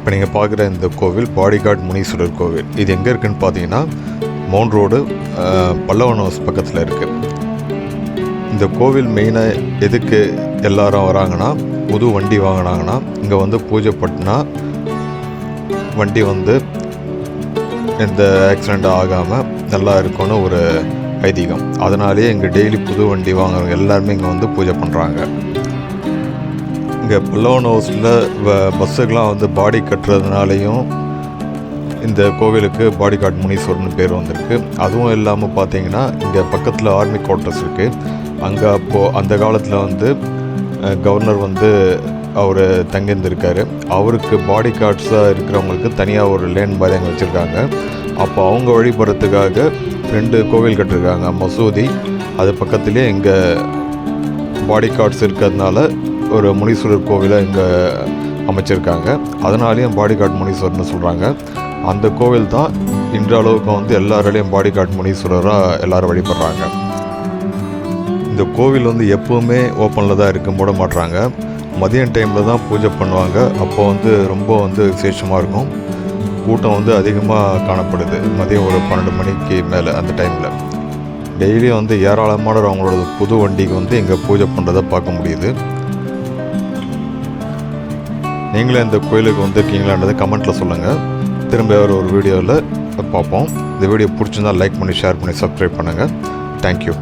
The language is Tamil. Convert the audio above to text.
இப்போ நீங்கள் பார்க்குற இந்த கோவில் பாடிகார்ட் முனீஸ்வரர் கோவில். இது எங்கே இருக்குதுன்னு பார்த்தீங்கன்னா மவுண்ட் ரோடு பல்லவன் ஹவுஸ் பக்கத்தில் இருக்குது இந்த கோவில் மெயினாக எதுக்கு எல்லாரும் வராங்கன்னா புது வண்டி வாங்கினாங்கன்னா இங்கே வந்து பூஜை பட்டினா வண்டி வந்து எந்த ஆக்சிடெண்ட் ஆகாமல் நல்லா இருக்கும்னு ஒரு ஐதீகம். அதனாலேயே இங்கே டெய்லி புது வண்டி வாங்குறவங்க எல்லாருமே இங்கே வந்து பூஜை பண்ணுறாங்க. இங்கே பல்லவன் ஹவுஸில் பஸ்ஸுக்கெலாம் வந்து பாடி கட்டுறதுனாலையும் இந்த கோவிலுக்கு பாடி கார்டு முனீஸ்வரன் பேர் வந்திருக்கு. அதுவும் இல்லாமல் பார்த்தீங்கன்னா இங்கே பக்கத்தில் ஆர்மி குவார்ட்டர்ஸ் இருக்குது அங்கே அப்போது அந்த காலத்தில் வந்து கவர்னர் வந்து அவர் தங்கியிருந்திருக்காரு. அவருக்கு பாடி கார்ட்ஸாக இருக்கிறவங்களுக்கு தனியாக ஒரு லேன் மாதிரி அங்கே வச்சுருக்காங்க. அப்போ அவங்க வழிபடுறதுக்காக ரெண்டு கோவில் கட்டிருக்காங்க மசூதி. அது பக்கத்துலேயே இங்கே பாடி கார்ட்ஸ் இருக்கிறதுனால ஒரு முனீஸ்வரர் கோவிலை இங்கே அமைச்சிருக்காங்க. அதனாலேயும் பாடி கார்டு முனீஸ்வரர்னு சொல்கிறாங்க அந்த கோவில் தான் இன்றளவுக்கு வந்து எல்லாராலையும் பாடி கார்டு முனீஸ்வரராக எல்லோரும் வழிபடுறாங்க. இந்த கோவில் வந்து எப்போவுமே ஓப்பனில் தான் இருக்க மூட மாட்டுறாங்க மதியம் டைமில் தான் பூஜை பண்ணுவாங்க. அப்போ வந்து ரொம்ப வந்து விசேஷமாக இருக்கும். கூட்டம் வந்து அதிகமாக காணப்படுது. மதியம் ஒரு பன்னெண்டு மணிக்கு மேலே அந்த டைமில். டெய்லியும் வந்து ஏராளமான அவங்களோட புது வண்டிக்கு வந்து இங்கே பூஜை பண்ணுறதை பார்க்க முடியுது. நீங்களும் இந்த கோயிலுக்கு வந்திருக்கீங்களான்றதை கமெண்ட்டில் சொல்லுங்கள் திரும்ப வேறு ஒரு வீடியோவில் பார்ப்போம். இந்த வீடியோ பிடிச்சிருந்தா லைக் பண்ணி ஷேர் பண்ணி சப்ஸ்கிரைப் பண்ணுங்கள் தேங்க்யூ